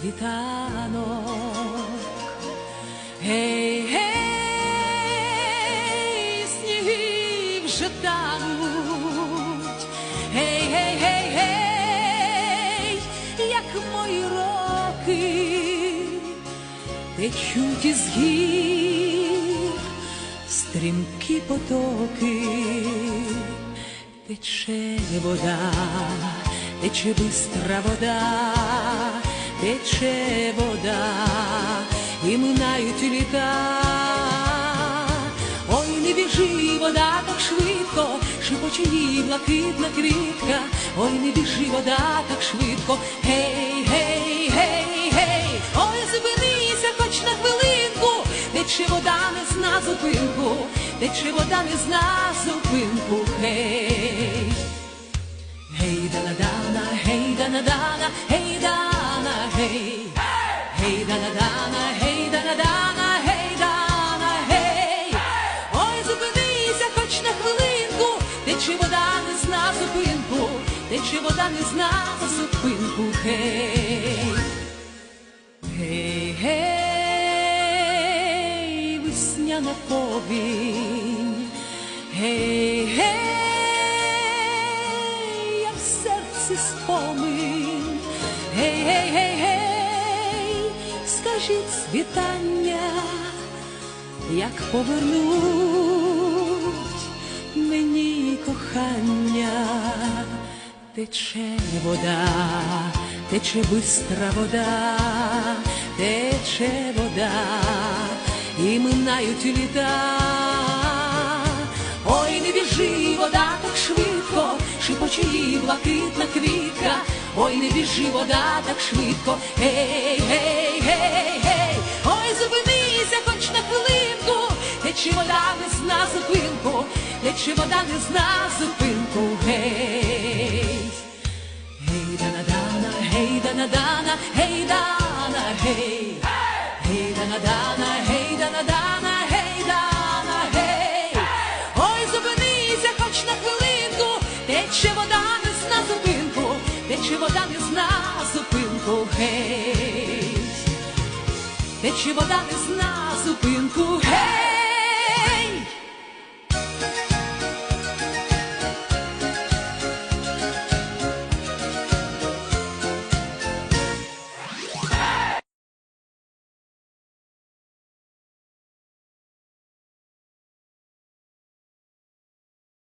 світанок. Гей, гей, сніги вже тануть. Гей, гей, гей, гей, як мої роки течуть із гір стрімкі потоки, тече вода, тече бистра вода, тече вода, і минають літа. Ой, не біжи, вода так швидко, шипоче її блакитна квітка. Ой, не біжи, вода так швидко. Гей, гей, гей, гей, ой, зупинися хоч на хвилинку, тече вода не зна зупинку, тече вода не зна зупинку. Гей. Гей, дана дана, гей, дана дана, гей, дана, тече вода не зна зупинку, гей. Гей, гей, весняна повінь, гей, гей, я в серці спомин, гей, гей, гей, скажіть світання, як повернуть мені кохання, тече вода, тече бистра вода, тече вода, і минають літа. Ой, не біжи, вода так швидко, шипоче її блакитна квітка. Ой, не біжи, вода так швидко, гей, тече вода не зна зупинку, тече вода не зна зупинку, гей. Гей, дана дана, гей, дана дана, гей, дана, гей. Гей, дана дана, гей, дана дана, гей, дана, гей. Ой, зупинися хоч на хвилинку, тече вода не зна зупинку, тече вода не зна зупинку, гей. Тече вода не зна зупинку.